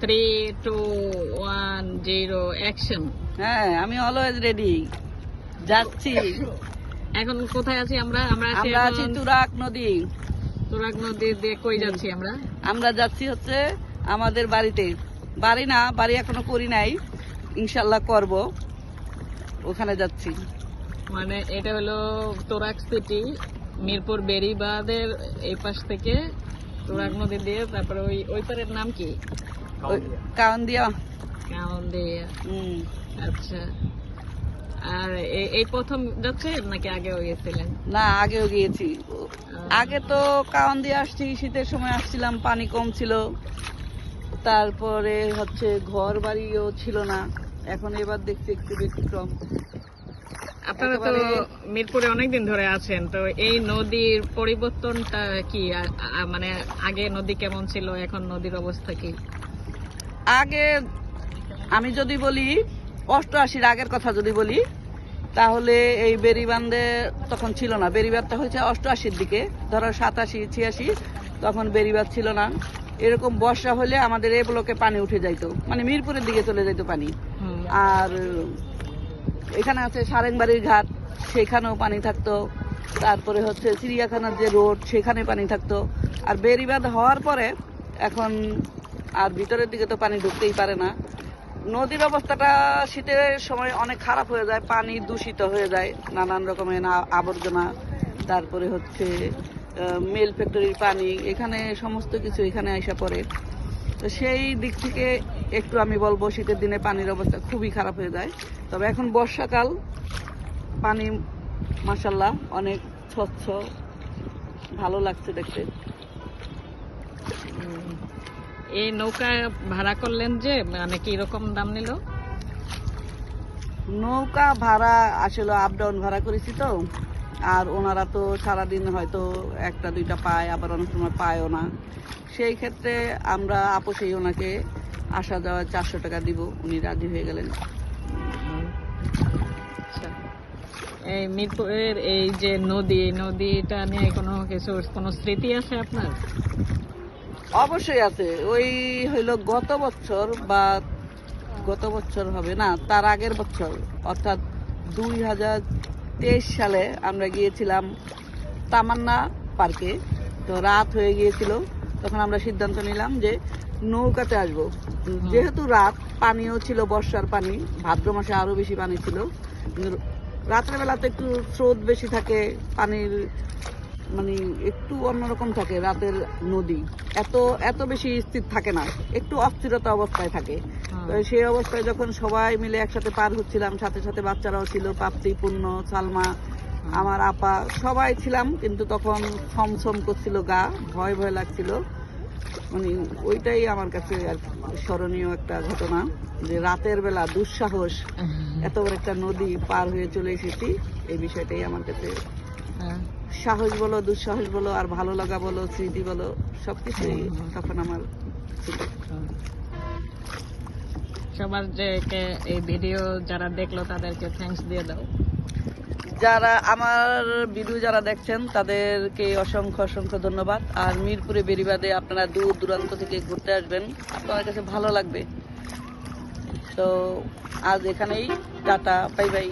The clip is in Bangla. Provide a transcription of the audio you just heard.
Three two one zero action হ্যাঁ আমি অলওয়েজ রেডি যাচ্ছি। এখন কোথায় আছি আমরা? আমরা আছি আমরা আছি তুরাক নদী। তুরাগ নদী দিয়ে কই যাচ্ছি আমরা? আমরা যাচ্ছি হচ্ছে আমাদের বাড়িতে। বাড়ি না বাড়ি এখনও করি নাই। ইনশাল্লাহ করব। ওখানে যাচ্ছি। মানে এটা হলো তোরাক সিটি মিরপুর বেরিবাদের এই পাশ থেকে তোরাক নদী দিয়ে তারপরে ওই ওই পারের নাম কি? কারণ দিয়া কাউন দিয়ে হুম। আচ্ছা। আর এই প্রথম যাচ্ছে নাকি আগেও গেছিলেন না আগেও গিয়েছি। আগে তো কাউন দিয়ে আসছি শীতের সময় আসছিলাম পানি কম ছিল। তারপরে হচ্ছে ঘর বাড়িও ছিল না। এখন এবার দেখছি একটু ব্যতিক্রম। আপনারা তো মিরপুরে অনেকদিন ধরে আছেন তো এই নদীর পরিবর্তনটা কি? মানে আগে নদী কেমন ছিল এখন নদীর অবস্থা কি? আগে আমি যদি বলি অষ্টআশির আগের কথা যদি বলি তাহলে এই বেরিবান্ধে তখন ছিল না। বেরিবাদটা হয়েছে অষ্টআশির দিকে ধরো সাতাশি ছিয়াশি তখন বেরিবাদ ছিল না। এরকম বর্ষা হলে আমাদের এ ব্লকে পানি উঠে যাইতো মানে মিরপুরের দিকে চলে যাইতো পানি। আর এখানে আছে সারেংবাড়ির ঘাট, সেখানেও পানি থাকতো। তারপরে হচ্ছে চিড়িয়াখানার যে রোড, সেখানে পানি থাকতো। আর বেরিবাদ হওয়ার পরে এখন আর ভিতরের দিকে তো পানি ঢুকতেই পারে না। নদীর অবস্থাটা শীতের সময় অনেক খারাপ হয়ে যায়, পানি দূষিত হয়ে যায়, নানান রকমের আবর্জনা, তারপরে হচ্ছে মেল ফ্যাক্টরির পানি, এখানে সমস্ত কিছু এখানে আসা পড়ে। তো সেই দিক থেকে একটু আমি বলব শীতের দিনে পানির অবস্থা খুবই খারাপ হয়ে যায়। তবে এখন বর্ষাকাল পানি মাসাল্লাহ অনেক স্বচ্ছ ভালো লাগছে দেখতে। এই নৌকা ভাড়া করলেন যে মানে কি রকম দাম নিল? নৌকা ভাড়া আসলে আপ ডাউন ভাড়া করেছি তো আর ওনারা তো সারাদিন হয়তো একটা দুইটা পায় আবার অনেক সময় পায়ও না। সেই ক্ষেত্রে আমরা আপোষেই ওনাকে আসা যাওয়া চারশো টাকা দিব, উনি রাজি হয়ে গেলেন। আচ্ছা। এই মিরপুরের এই যে নদী নদীটা নিয়ে কোনো কিছু, কোনো স্মৃতি আছে আপনার? অবশ্যই আছে। ওই হইল গত বছর বা গত বছর হবে না, তার আগের বছর। অর্থাৎ দুই হাজার তেইশ সালে আমরা গিয়েছিলাম তামান্না পার্কে। তো রাত হয়ে গিয়েছিল, তখন আমরা সিদ্ধান্ত নিলাম যে নৌকাতে আসব। যেহেতু রাত পানিও ছিল বর্ষার পানি ভাদ্র মাসে আরও বেশি পানি ছিল। কিন্তু রাত্রেবেলা তো একটু স্রোত বেশি থাকে পানির মানে একটু অন্যরকম থাকে রাতের নদী। এত এত বেশি স্থির থাকে না একটু অস্থিরতা অবস্থায় থাকে। তো সেই অবস্থায় যখন সবাই মিলে একসাথে পার হচ্ছিলাম সাথে সাথে বাচ্চারাও ছিল পাপ্তি পূর্ণ সালমা আমার আপা সবাই ছিলাম কিন্তু তখন ছমছম করছিল গা ভয় ভয় লাগছিল। মানে ওইটাই আমার কাছে আর স্মরণীয় একটা ঘটনা যে রাতের বেলা দুঃসাহস এত বড় একটা নদী পার হয়ে চলে এসেছি এই বিষয়টাই আমার কাছে হ্যাঁ। সাহস বলো দুঃসাহস বলো আর ভালো লাগা বলো স্মৃতি বলো সবকিছুই। তখন আমার ছিল সবার যে এই ভিডিও যারা দেখল তাদেরকে থ্যাঙ্কস দিয়ে দাও যারা আমার ভিডিও যারা দেখছেন, তাদেরকে অসংখ্য অসংখ্য ধন্যবাদ। আর মিরপুরে বেরিবাদে আপনারা দূর দূরান্ত থেকে ঘুরতে আসবেন। আপনার কাছে ভালো লাগবে। তো আজ এখানেই, টাটা, বাই বাই।